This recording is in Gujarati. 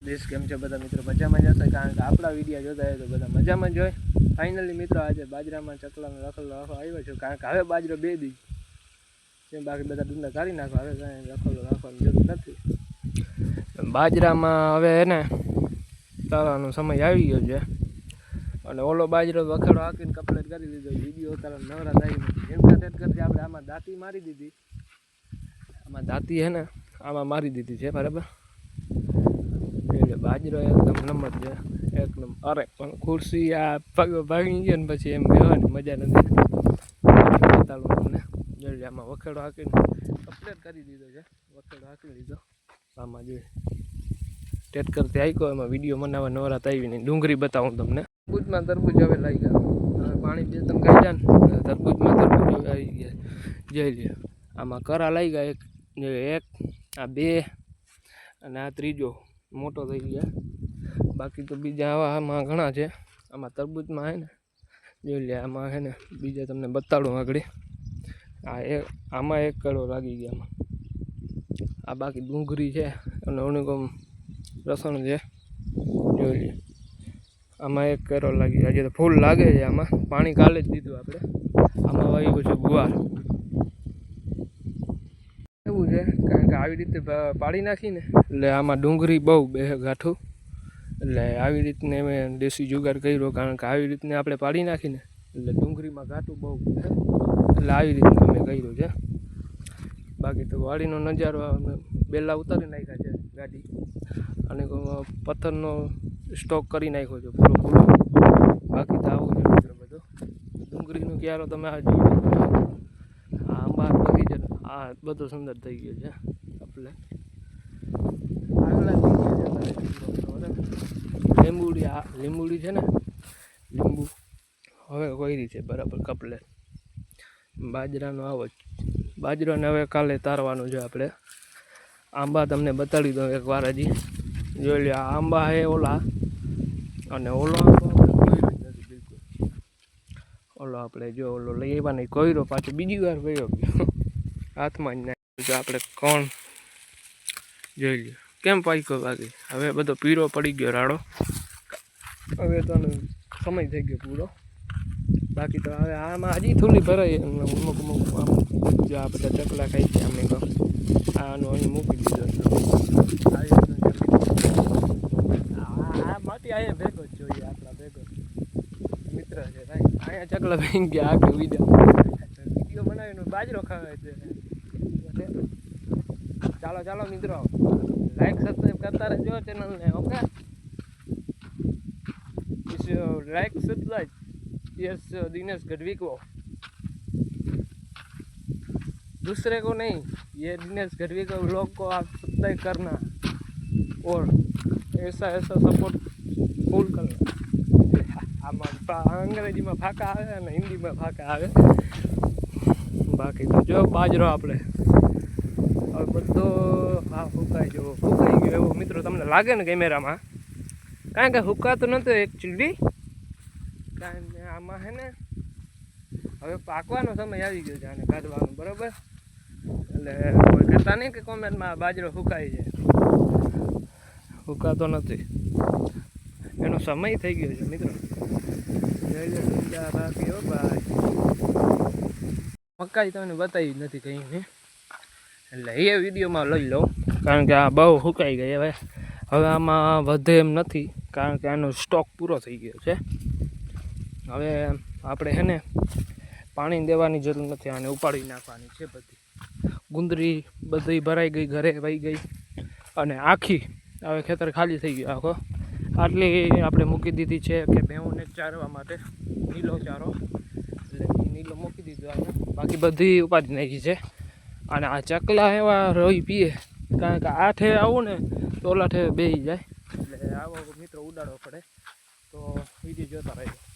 દેશ કેમ છે બધા મિત્રો? મજામાં જશે કારણ કે આપણા વીડિયો જોતા હોય તો બધા મજામાં જ હોય. ફાઇનલી મિત્રો, આજે બાજરામાં ચકલાનો રખલો રાખો આવ્યો છું. કારણ કે હવે બાજરો બે દી. જેમ બાકી બધા ડુંડા કાઢી નાખો, હવે કાંઈ રખલો રાખવાની જરૂર નથી. બાજરામાં હવે એને તારાનો સમય આવી ગયો છે. અને ઓલો બાજરો વખાડો હાકીને કપલેટ કરી દીધો વીડિયો તારા નવરા થઈ નથી જેમ કરી આપણે આમાં દાંતી મારી દીધી. આમાં દાંતી હે ને, આમાં મારી દીધી છે, બરાબર? બાજરો એકદમ નંબર છે એકદમ અરે, પણ ખુરશી આ પગ ભાગી ગયો ને પછી એમ બેવાની મજા નથી. બતાવું તમને. જોઈએ આમાં વખેડો હાંકીને કમ્પ્લીટ કરી દીધો છે. વખેડો હાંકી લીધો. આમાં જોઈએ ટેટ કરતી આવ્યો એમાં વીડિયો બનાવવા નવરાત આવી નહીં ડુંગળી બતાવું તમને. તરબૂચમાં તરબૂજ હવે લઈ ગયા. હવે પાણી બે ત્રણ કાઢ્યા ને તરબૂજમાં તરબૂજ હવે આવી ગયા. જઈ લે આમાં કરા લઈ ગયા, એક એક, આ બે, અને આ ત્રીજો. મોટો થઈ ગયા. બાકી તો બીજા આવા આમાં ઘણા છે. આમાં તરબૂચમાં હે ને, જોઈ લે, આમાં હે ને, બીજા તમને બતાડું આગળ. આ એક આમાં એક કડો લાગી ગયા આમાં. આ બાકી ડુંગળી છે અને અનુગમ લસણ છે. જોઈ લે. આમાં એક કેરો લાગી આજે તો ફૂલ લાગે છે આમાં. પાણી કાલે જ દીધું આપણે. આમાં વાવ્યું છે ગુવાર. એવું છે. આવી રીતે પાડી નાખીને, એટલે આમાં ડુંગળી બહુ બે ગાંઠું. એટલે આવી રીતને મેં દેશી જુગાડ કર્યો, કારણ કે આવી રીતને આપણે પાડી નાખીને, એટલે ડુંગળીમાં ગાંઠું બહુ એટલે આવી રીતનું મેં કર્યું છે. બાકી તો વાડીનો નજારો બેલા ઉતારી નાખ્યા છે ગાડી. અને પથ્થરનો સ્ટોક કરી નાખ્યો છે પૂરો પૂરો. બાકી તો આવું છે મિત્રો બધો. ડુંગળીનું ક્યારો તમે આ જોઈ આ આંબા બગીચો. આ બધો સુંદર થઈ ગયો છે. આપણે. લીંબુડી, આ લીંબુડી છે ને? લીંબુ. હવે કોઈ છે બરાબર, કપલે. બાજરાનો આવો બાજરાને હવે કાલે તારવાનું છે આપણે. આંબા તમને બતાડી દઉં એક વાર હજી. જોઈ લો આંબા હે ઓલા. અને ઓલો ઓલો આપણે જો ઓલો લઈ આવ્યા નહીં કોયરો પાછો બીજી વાર ગયો. હાથમાં જ નાખ્યો આપણે કોણ? જોઈ લ્યો. કેમ પાક્યો બાકી હવે બધો પીરો પડી ગયો રાડો. હવે તો સમય થઈ ગયો પૂરો. બાકી તો હવે આમાં હજી થોડી ભરાય અમુક અમુક આમ જો આ બધા ચકલા ખાઈ છે અમે તો. આનો અહીં મૂકી દીધો માટી અહીંયા ભેગો જ જોઈએ આપણા ભેગો. મિત્ર છે ભાઈ અહીંયા ચકલા ભેંગ ગયા આગળ વીડિયો વીડિયો બનાવીને બાજરો ખાવે છે. ચાલો ચાલો મિત્રો લાઈક સબસ્ક્રાઈબ કરતા રહેજો ચેનલને okay like subscribe yes Dinesh Gadhvi को दूसरे को नहीं ये दिनेश गढ़वी को लोग को आप सब्सक्राइब करना और ऐसा ऐसा सपोर्ट फुल करना આમાં ફા- અંગ્રેજીમાં ફાકા આવે અને હિન્દીમાં ફાકા આવે બાકી તો જો બાજરો આપણે હવે બધો હા ફૂંકાઈ જવો ફૂંકાઈ ગયો એવો મિત્રો તમને લાગે ને કેમેરામાં? કારણ કે હુકાતું નહોતું એકચ્યુઅલી કારણ કે આમાં હે ને, હવે પાકવાનો સમય આવી ગયો છે આને કાઢવાનો, બરાબર? એટલે કોઈ કહેતા નહીં કે કોમેન્ટમાં બાજરો હુકાય છે હુકાતો નથી. એનો સમય થઈ ગયો છે મિત્રો. જય જય મકાઈ તમને બતાવી નથી કંઈ મેં એટલે એ વિડીયોમાં લઈ લઉં. કારણ કે આ બહુ સુકાઈ ગઈ હવે. હવે આમાં વધે એમ નથી. કારણ કે આનો સ્ટોક પૂરો થઈ ગયો છે. હવે આપણે હેને પાણી દેવાની જરૂર નથી. આને ઉપાડી નાખવાની છે બધી. ગુંદરી બધી ભરાઈ ગઈ, ઘરે વહી ગઈ. અને આખી હવે ખેતર ખાલી થઈ ગયું આખો. આટલી આપણે મૂકી દીધી છે કે ભેંઓને ચારવા માટે. નીલો ચારો. એટલે નીલો મૂકી દીધો આપણે બાકી બધી ઉપાડી નાખી છે. અને આ ચકલા એવા રોઈ પીએ. કારણ કે આઠે આવું ને તો ઓલા ઠે બેસી જાય. એટલે આવો મિત્રો ઉડાડવો પડે. તો વીડિયો જોતા રહેજો.